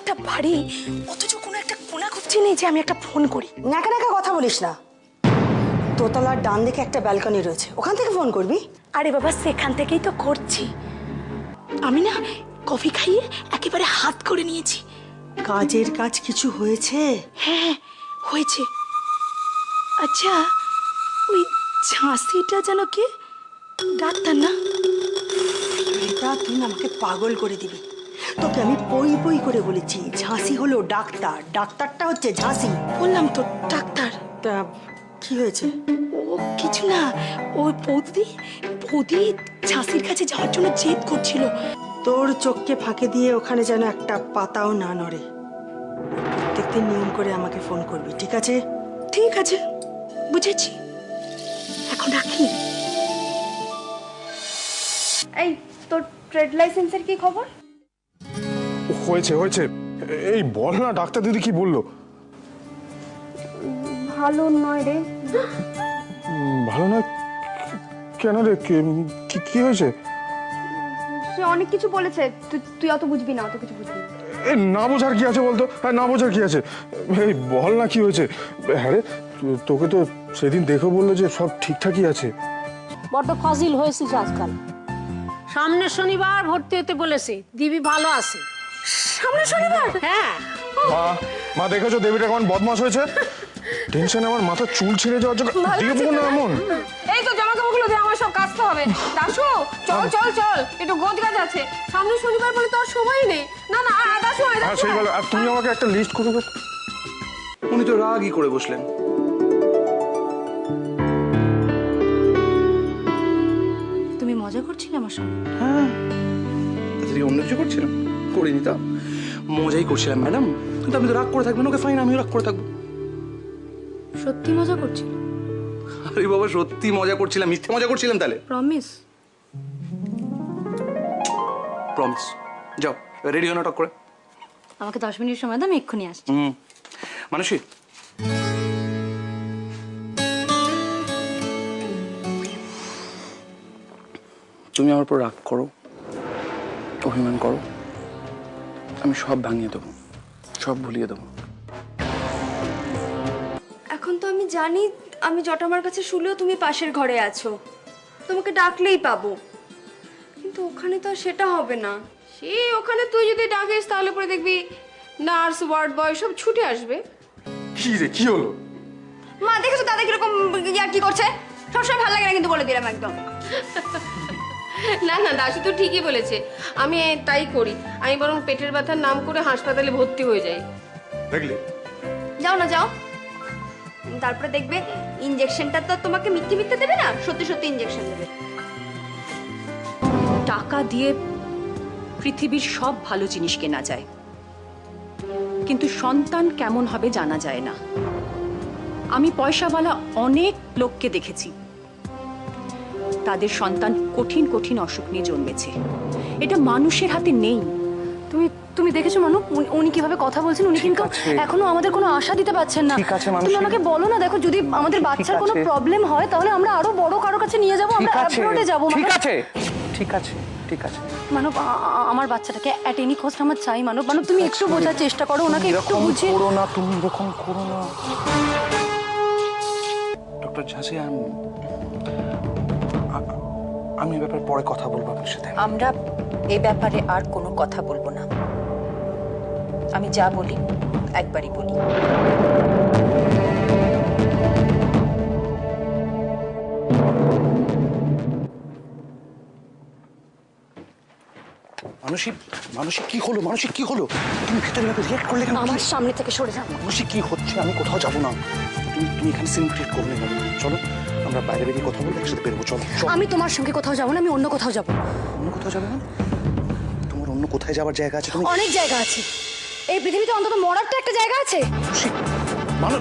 একটা বাড়ি অথচ কোনো একটা কোনা খুঁজছি নেই যে আমি একটা ফোন করি। নাকা নাকা কথা বলিস না। দোতলার ডান দিকে একটা ব্যালকনি রয়েছে। ওখান থেকে ফোন করবি? আরে বাবা সেখান থেকেই তো করছি। আমি না কফি খাইয়ে একেবারে হাত করে নিয়েছি। কাজের কাজ কিছু হয়েছে? হ্যাঁ হয়েছে। আচ্ছা ওই ঝাঁসিটা যেন কে? ডাক্তার না? এটা তুই আমাকে পাগল করে দিবি। তোকে আমি পই পই করে বলেছি ঝাঁসি হলো ডাক্তার ডাক্তারটা হচ্ছে ঝাঁসি। বললাম তো ডাক্তার। তা কি হয়েছে? ও কিছু না ওই বৌদি বৌদি ঝাঁসির কাছে যাওয়ার জন্য জেদ করছিল। তোর চোখকে ফাঁকে দিয়ে ওখানে যেন একটা পাতাও না নড়ে। প্রত্যেকদিন নিয়ম করে আমাকে ফোন করবি ঠিক আছে? ঠিক আছে বুঝেছি। এখন রাখি। এই তোর ট্রেড লাইসেন্সের কি খবর? হয়েছে হয়েছে। এই বল না ডাক্তার দিদি কি বলল? ভালো নয় রে। ভালো না কেন রে? কি- কি- হয়েছে? সে অনেক কিছু বলেছে। তুই তুই অত বুঝবি না অত কিছু বুঝবি না। এই না বোঝার কি আছে বলতো? হ্যাঁ না বোঝার কি আছে? এই বল না কি হয়েছে? হ্যাঁ রে তো- তোকে তো সেদিন দেখে বলল যে সব ঠিকঠাকই আছে। বড্ড ফাজিল হয়েছিস আজকাল। সামনের শনিবার ভর্তি হতে বলেছে। দিবি ভালো আছে। সামনে শনিবার? হ্যাঁ। মা মা দেখেছ দেবীটা কেমন বদমাস হয়েছে? টেনশন আমার মাথা চুল ছিঁড়ে যাওয়ার জন্য দেখব না এমন? এই তো জামা কাপড়গুলো দিয়ে আমার সব কাচতে হবে। দাশু চল চল চল। একটু গোদ গাছ আছে। সামনে শনিবার বলে তো আর সময় নেই। না না দাশু আয়, হ্যাঁ দাশু সেই। বলে আর তুমি আমাকে একটা লিস্ট করে দাও। উনি তো রাগই করে বসলেন। করছিলে আমার সঙ্গে? হ্যাঁ তাড়াতাড়ি অন্য কিছু করছিলাম। করিনি তা। মজাই করছিলাম ম্যাডাম। কিন্তু আপনি তো রাগ করে থাকবেন ওকে ফাইন আমিও রাগ করে থাকব। সত্যি মজা করছিল আরে বাবা সত্যি মজা করছিলাম মিথ্যে মজা করছিলাম তাহলে? প্রমিস প্রমিস যাও রেডি হো নাটক করে। আমাকে দশ মিনিট সময় দাও আমি এক্ষুনি আসছি। হুম। মানুষই তুমি আমার উপর রাগ করো অভিমান করো আমি সব ভাঙিয়ে দেবো সব ভুলিয়ে দেবো। এখন তো আমি জানি আমি জটামার কাছে শুলেও তুমি পাশের ঘরে আছো। তোমাকে ডাকলেই পাবো। কিন্তু ওখানে তো আর সেটা হবে না। সে ওখানে তুই যদি ডাকিস তাহলে পরে দেখবি নার্স ওয়ার্ড বয় সব ছুটে আসবে। কি রে কি হলো? মা দেখেছ দাদা কীরকম ইয়ার কি করছে? সবসময় ভালো লাগে না কিন্তু বলে দিলাম একদম। না না দাসু তো ঠিকই বলেছে। আমি তাই করি। আমি বরং পেটের ব্যথার নাম করে হাসপাতালে ভর্তি হয়ে যাই। দেখলে? যাও না যাও। তারপরে দেখবে ইঞ্জেকশনটা তো তোমাকে মিথ্যে মিথ্যে দেবে না? সত্যি সত্যি ইঞ্জেকশন দেবে। টাকা দিয়ে পৃথিবীর সব ভালো জিনিস কেনা যায়। কিন্তু সন্তান কেমন হবে জানা যায় না। আমি পয়সাওয়ালা অনেক লোককে দেখেছি। তাদের সন্তান কঠিন কঠিন অসুখ নিয়ে জন্মেছে। এটা মানুষের হাতে নেই। তুমি তুমি দেখেছ মানু? উনি- উনি কীভাবে কথা বলছেন? উনি কিন্তু আছে। এখনও আমাদের কোনো আশা দিতে পারছেন না। ঠিক আছে, তুমি। আমাকে বলো না দেখো যদি আমাদের বাচ্চার কোনো আছে। প্রবলেম হয় তাহলে আমরা আরও বড় কারও কাছে নিয়ে যাব আমরা অ্যাব্রোডে যাব ঠিক আছে। ঠিক আছে ঠিক আছে। মানব আ- আ- আমার বাচ্চাটাকে অ্যাট এনি কস্ট আমার চাই মানব। মানব তুমি একটু বোঝার চেষ্টা করো ওনাকে একটু এরকম বুঝিয়ে করো না তুমি এরকম করো না। ডক্টর ঝাঁসি আমি আ- আমি ব্যাপারে পরে কথা বলব আপনার সাথে। আমরা এ ব্যাপারে আর কোনো কথা বলব না। আমি যা বলি, একবারই বলি। মানুষই মানুষই কি হলো মানুষই কি হলো? তুমি ভেতরে ভেতরে রিয়াক্ট করলে কেন? আমার সামনে থেকে সরে যাও। মানুষই কি হচ্ছে? আমি কোথাও যাব না। তুমি তুমি এখানে সিন ক্রিয়েট করলে না চলো আমরা বাইরে বেরিয়ে কথা বলব একসাথে বেরোবো চলো আমি তোমার সঙ্গে কোথাও যাব না আমি অন্য কোথাও যাব। অন্য কোথাও যাবে না? তোমার অন্য কোথায় যাওয়ার জায়গা আছে? তুমি অনেক জায়গা আছে। এই পৃথিবীতে অন্তত মরার তো একটা জায়গা আছে। মানুষ